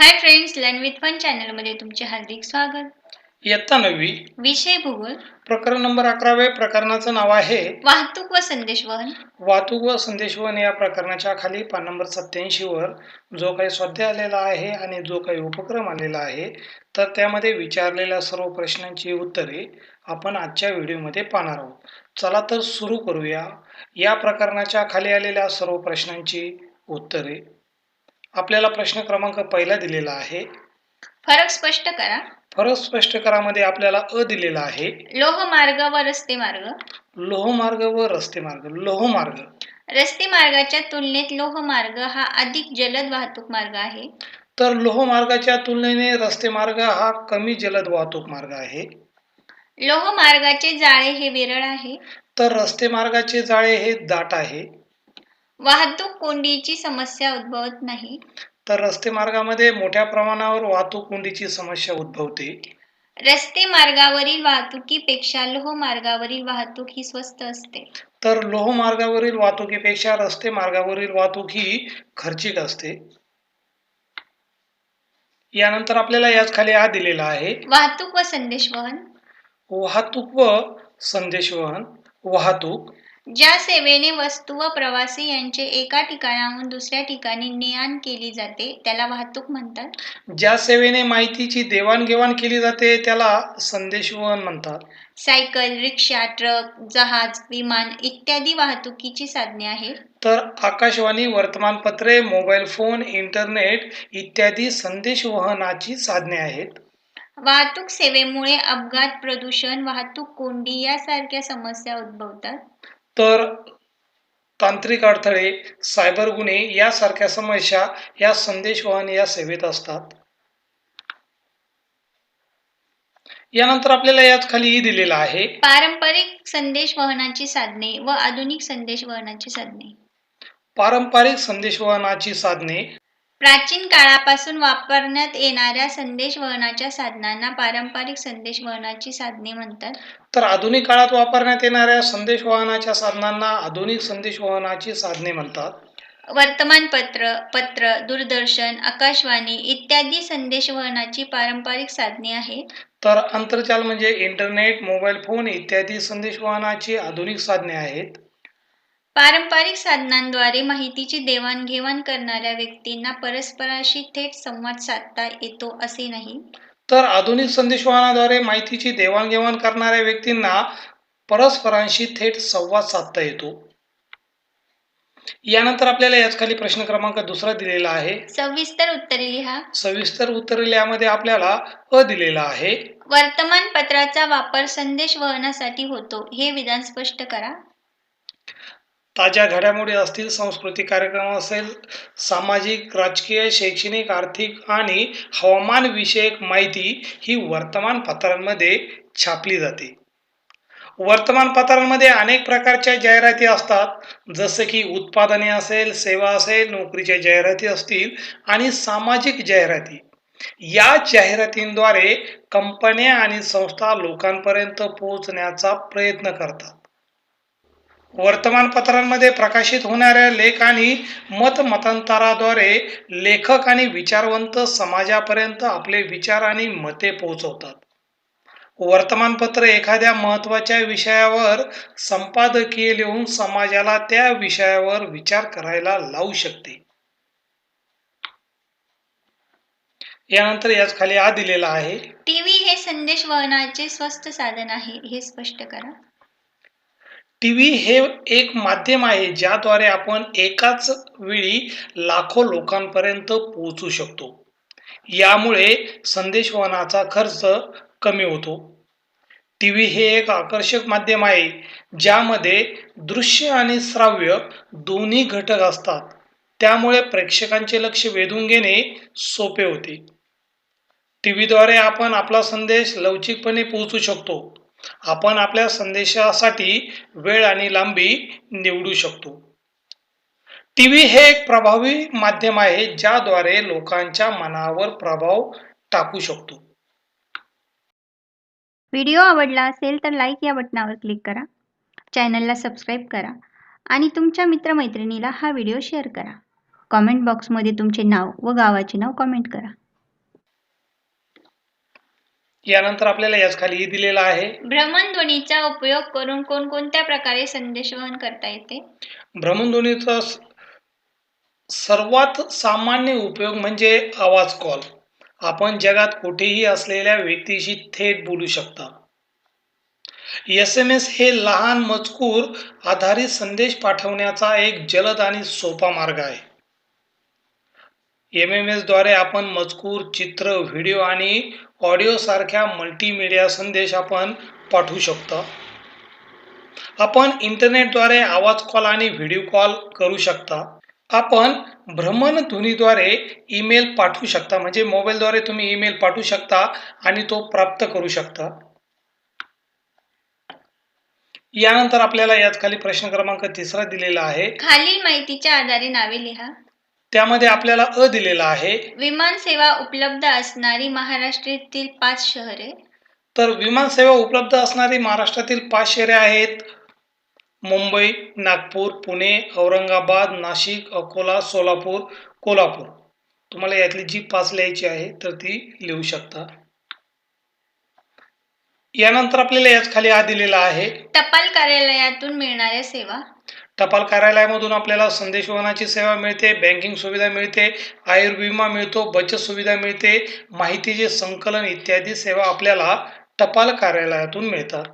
Hi friends learn with fun चॅनलमध्ये तुमचे हार्दिक स्वागत. इयत्ता नववी. विषय भूगोल प्रकरण नंबर अकरावे प्रकरणाचं नाव आहे वाहतूक व संदेशवहन वाहतूक व संदेशवहन या प्रकरणाच्या खाली पान नंबर सत्याऐंशी वर जो काही स्वाध्याय आलेला आहे आणि जो काही उपक्रम आलेला आहे तर त्यामध्ये विचारलेल्या सर्व प्रश्नांची उत्तरे आपण आजच्या व्हिडिओमध्ये पाहणार आहोत. चला तर सुरू करूया. या प्रकरणाच्या खाली आलेल्या सर्व प्रश्नांची उत्तरे. आपल्याला प्रश्न क्रमांक पहिला दिलेला आहे. फरक स्पष्ट करा. फरक स्पष्ट करामध्ये आपल्याला अ दिलेला आहे. लोहमार्ग व रस्ते मार्ग. लोहमार्ग व रस्ते मार्ग. लोहमार्ग. रस्ते मार्गाच्या तुलनेत लोहमार्ग हा अधिक जलद वाहतूक मार्ग आहे. तर लोहमार्गाच्या तुलनेने रस्ते मार्ग हा कमी जलद वाहतूक मार्ग आहे. लोहमार्गाचे जाळे हे विरळ आहे. तर रस्ते मार्गाचे जाळे हे दाट आहे. वाहतूक कोंडीची समस्या उद्भवत नाही. तर रस्ते मार्गामध्ये मोठ्या प्रमाणावर वाहतूक कोंडीची समस्या उद्भवते. रस्ते मार्गावरील वाहतुकीपेक्षा लोहमार्गावरील वाहतूक ही स्वस्त असते. तर लोहमार्गावरील वाहतुकीपेक्षा रस्ते मार्गावरील वाहतूक ही खर्चिक असते. यानंतर आपल्याला याच खाली हा दिलेला आहे. वाहतूक व संदेशवहन. वाहतूक व संदेशवहन. वाहतूक ज्या सेवेने वस्तू व प्रवासी यांचे एका ठिकाणाहून दुसऱ्या ठिकाणी ने आण केली जाते त्याला वाहतूक म्हणतात. ज्या सेवेने माहितीची देवाणघेवाण केली जाते त्याला संदेशवहन म्हणतात. सायकल रिक्षा ट्रक जहाज विमान इत्यादी वाहतुकीची साधने आहेत. तर आकाशवाणी वर्तमानपत्रे मोबाईल फोन इंटरनेट इत्यादी संदेशवहनाची साधने आहेत. वाहतूक सेवेमुळे अपघात प्रदूषण वाहतूक कोंडी यासारख्या समस्या उद्भवतात. तर तांत्रिक अडथळे सायबर गुन्हे यासारख्या समस्या या संदेशवहन या सेवेत असतात. यानंतर आपल्याला याच खाली दिलेला आहे. पारंपरिक संदेशवहनाची साधने व आधुनिक संदेशवहनाची साधने. पारंपरिक संदेशवहनाची साधने प्राचीन काळापासून वापरण्यात येणाऱ्या संदेशवहनाच्या साधनांना पारंपरिक संदेशवहनाची साधने म्हणतात. तर आधुनिक काळात वापरण्यात येणाऱ्या संदेशवहनाच्या साधनांना आधुनिक संदेशवहनाची साधने म्हणतात. वर्तमानपत्र पत्र दूरदर्शन आकाशवाणी इत्यादी संदेशवहनाची पारंपरिक साधने आहेत. तर आंतरजाल म्हणजे इंटरनेट मोबाईल फोन इत्यादी संदेशवहनाची आधुनिक साधने आहेत. पारंपरिक साधनांद्वारे माहितीची देवाणघेवाण करणाऱ्या व्यक्तींना परस्पराशी थेट संवाद साधता येतो असे नाही? तर आधुनिक संदेशवहनाद्वारे माहितीची देवाणघेवाण करणाऱ्या व्यक्तींना परस्परांशी थेट संवाद साधता येतो. यानंतर आपल्याला याच खाली प्रश्न क्रमांक दुसरा दिलेला आहे. सविस्तर उत्तरे लिहा. सविस्तर उत्तर यामध्ये आपल्याला अ दिलेला आहे. वर्तमानपत्राचा वापर संदेशवहनासाठी होतो. हे विधान स्पष्ट करा. ताज्या घडामोडी असतील सांस्कृतिक कार्यक्रम असेल सामाजिक राजकीय शैक्षणिक आर्थिक आणि हवामान विषयक माहिती ही वर्तमानपत्रांमध्ये छापली जाते. वर्तमानपत्रांमध्ये अनेक प्रकारच्या जाहिराती असतात. जसं की उत्पादने असेल सेवा असेल नोकरीच्या जाहिराती असतील आणि सामाजिक जाहिराती. या जाहिरातींद्वारे कंपन्या आणि संस्था लोकांपर्यंत पोहोचण्याचा प्रयत्न करतात. वर्तमानपत्रांमध्ये प्रकाशित होणाऱ्या लेख आणि मतमतांतराद्वारे लेखक आणि विचारवंत समाजापर्यंत आपले विचार आणि मते पोहोचवतात. वर्तमानपत्र एखाद्या महत्त्वाच्या विषयावर संपादकीय लिहून समाजाला त्या विषयावर विचार करायला लावू शकते. यानंतर याच खाली आ दिलेला आहे. टीव्ही हे संदेश वहनाचे स्वस्त साधन आहे हे स्पष्ट करा. टी व्ही हे एक माध्यम आहे ज्याद्वारे आपण एकाच वेळी लाखो लोकांपर्यंत पोहोचू शकतो. यामुळे संदेशवहनाचा खर्च कमी होतो. टी व्ही हे एक आकर्षक माध्यम आहे ज्यामध्ये दृश्य आणि श्राव्य दोन्ही घटक असतात. त्यामुळे प्रेक्षकांचे लक्ष वेधून घेणे सोपे होते. टी व्हीद्वारे आपण आपला संदेश लवचिकपणे पोहोचू शकतो. आपण आपल्या संदेशासाठी वेळ आणि लांबी निवडू शकतो. टीव्ही हे एक प्रभावी माध्यम आहे ज्याद्वारे लोकांच्या मनावर प्रभाव टाकू शकतो. व्हिडिओ आवडला असेल तर लाईक या बटनावर क्लिक करा. चॅनलला सबस्क्राईब करा आणि तुमच्या मित्रमैत्रिणीला हा व्हिडिओ शेअर करा. कॉमेंट बॉक्समध्ये तुमचे नाव व गावाचे नाव कॉमेंट करा. यानंतर आपल्याला याच खाली दिलेला आहे. भ्रमणध्वनीचा उपयोग करून कोणकोणत्या प्रकारे संदेशवहन करता येते? भ्रमणध्वनीचा सर्वात सामान्य उपयोग म्हणजे आवाज कॉल. आपण जगात कुठेही असलेल्या व्यक्तीशी थेट बोलू शकता. एस एम एस हे लहान मजकूर आधारित संदेश पाठवण्याचा एक जलद आणि सोपा मार्ग आहे. एम एम एसद्वारे आपण मजकूर चित्र व्हिडिओ आणि ऑडिओ सारख्या मल्टीमीडिया संदेश आपण पाठवू शकतो. आपण इंटरनेटद्वारे आवाज कॉल आणि व्हिडिओ कॉल करू शकता. आपण भ्रमणध्वनीद्वारे ईमेल पाठवू शकता म्हणजे मोबाईलद्वारे तुम्ही ईमेल पाठवू शकता आणि तो प्राप्त करू शकता. यानंतर आपल्याला यात खाली प्रश्न क्रमांक तिसरा दिलेला आहे. खालील माहितीच्या आधारे नावे लिहा. त्यामध्ये आपल्याला अ दिलेला आहे. विमान सेवा उपलब्ध असणारी महाराष्ट्रातील पाच शहरे. तर विमान सेवा उपलब्ध असणारी महाराष्ट्रातील पाच शहरे आहेत. मुंबई नागपूर पुणे औरंगाबाद नाशिक अकोला सोलापूर कोल्हापूर. तुम्हाला यातली जी पाच लिहायची आहे तर ती लिहू शकता. यानंतर आपल्याला याच खाली हा दिलेला आहे. टपाल कार्यालयातून मिळणाऱ्या सेवा. टपाल कार्यालयामधून आपल्याला संदेशवहनाची सेवा मिळते बँकिंग सुविधा मिळते आयुर्विमा मिळतो बचत सुविधा मिळते माहितीचे संकलन इत्यादी सेवा आपल्याला टपाल कार्यालयातून मिळतात.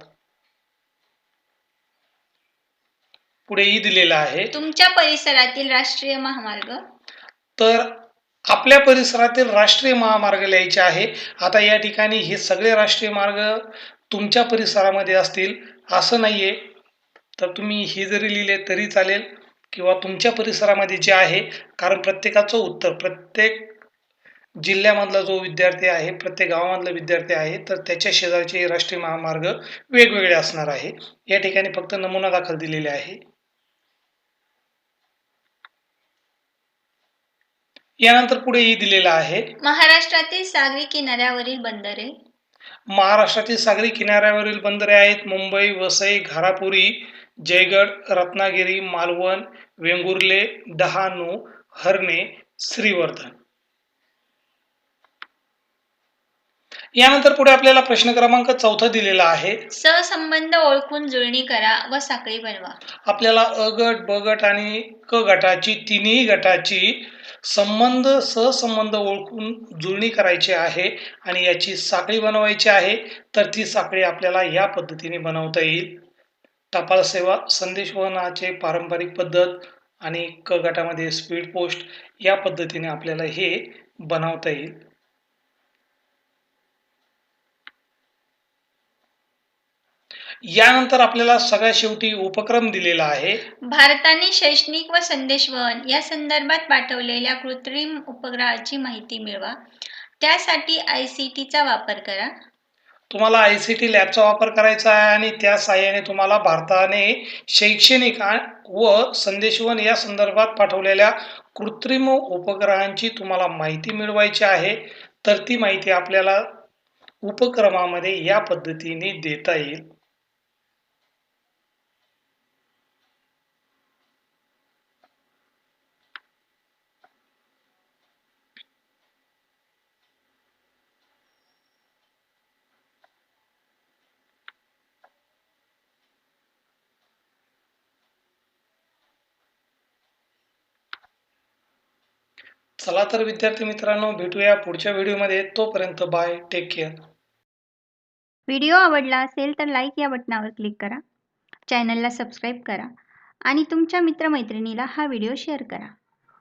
पुढे ई दिलेला आहे. तुमच्या परिसरातील राष्ट्रीय महामार्ग? तर आपल्या परिसरातील राष्ट्रीय महामार्ग लिहायचे आहे. आता या ठिकाणी हे सगळे राष्ट्रीय मार्ग तुमच्या परिसरामध्ये असतील असं नाहीये. तर तुम्ही हे जरी लिहिले तरी चालेल किंवा तुमच्या परिसरामध्ये जे आहे कारण प्रत्येकाचं उत्तर प्रत्येक जिल्ह्यामधला जो विद्यार्थी आहे प्रत्येक गावामधला विद्यार्थी आहे तर त्याच्या शेजारचे राष्ट्रीय महामार्ग वेगवेगळे असणार आहे. या ठिकाणी फक्त नमुना दाखल दिलेले आहे. यानंतर पुढे ई दिलेला आहे. महाराष्ट्रातील सागरी किनाऱ्यावरील बंदरे. महाराष्ट्रातील सागरी किनाऱ्यावरील बंदरे आहेत. मुंबई वसई घारापुरी जयगड रत्नागिरी मालवण वेंगुर्ले डहाणू हरणे श्रीवर्धन. यानंतर पुढे आपल्याला प्रश्न क्रमांक चौथा दिलेला आहे. सहसंबंध ओळखून जुळणी करा व साखळी बनवा. आपल्याला अ गट ब गट आणि क गटाची तिन्ही गटाची संबंध सहसंबंध ओळखून जुळणी करायची आहे आणि याची साखळी बनवायची आहे तर ती साखळी आपल्याला या पद्धतीने बनवता येईल. टपाल सेवा संदेश वहनाचे पारंपरिक पद्धत आणि क गटामध्ये स्पीड पोस्ट या पद्धतीने आपल्याला हे बनवता येईल. यानंतर आपल्याला सगळ्या शेवटी उपक्रम दिलेला आहे. भारताने शैक्षणिक व संदेश वहन या संदर्भात पाठवलेल्या कृत्रिम उपग्रहाची माहिती मिळवा. त्यासाठी आय सी टीचा वापर करा. तुम्हाला आय सी टी लॅबचा वापर करायचा आहे आणि त्या साहाय्याने तुम्हाला भारताने शैक्षणिक व संदेशवन या संदर्भात पाठवलेल्या कृत्रिम उपग्रहांची तुम्हाला माहिती मिळवायची आहे. तर ती माहिती आपल्याला उपक्रमामध्ये या पद्धतीने देता येईल. चला तर विद्यार्थी मित्रांनो भेटूया पुढच्या व्हिडिओमध्ये. तोपर्यंत बाय टेक केअर व्हिडिओ आवडला असेल तर लाईक या बटनावर क्लिक करा. चॅनलला सबस्क्राईब करा आणि तुमच्या मित्रमैत्रिणीला हा व्हिडिओ शेअर करा.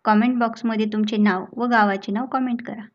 कॉमेंट बॉक्समध्ये तुमचे नाव व गावाचे नाव कॉमेंट करा.